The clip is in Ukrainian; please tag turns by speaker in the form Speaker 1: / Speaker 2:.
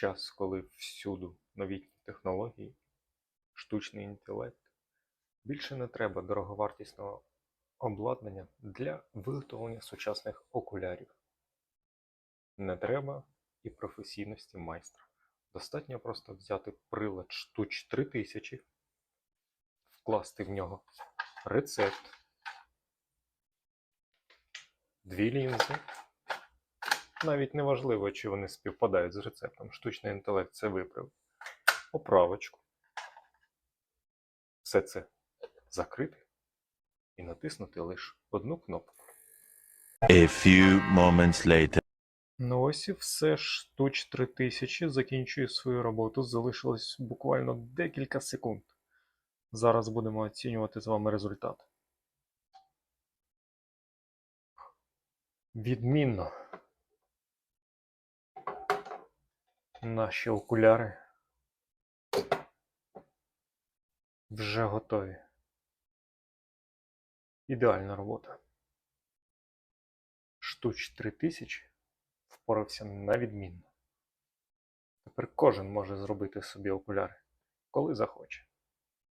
Speaker 1: час, коли всюду новітні технології, штучний інтелект, більше не треба дороговартісного обладнання для виготовлення сучасних окулярів. Не треба і професійності майстра. Достатньо просто взяти прилад штуч 3000, вкласти в нього рецепт, дві лінзи. Навіть не важливо, чи вони співпадають з рецептом. Штучний інтелект це виправив. Оправочку. Все це закрити і натиснути лише одну кнопку.
Speaker 2: A few moments later.
Speaker 1: Ну ось і все. Штуч 3000 закінчує свою роботу. Залишилось буквально декілька секунд. Зараз будемо оцінювати з вами результат. Відмінно. Наші окуляри вже готові. Ідеальна робота. Штуч 3000 впорався на відмінно. Тепер кожен може зробити собі окуляри, коли захоче.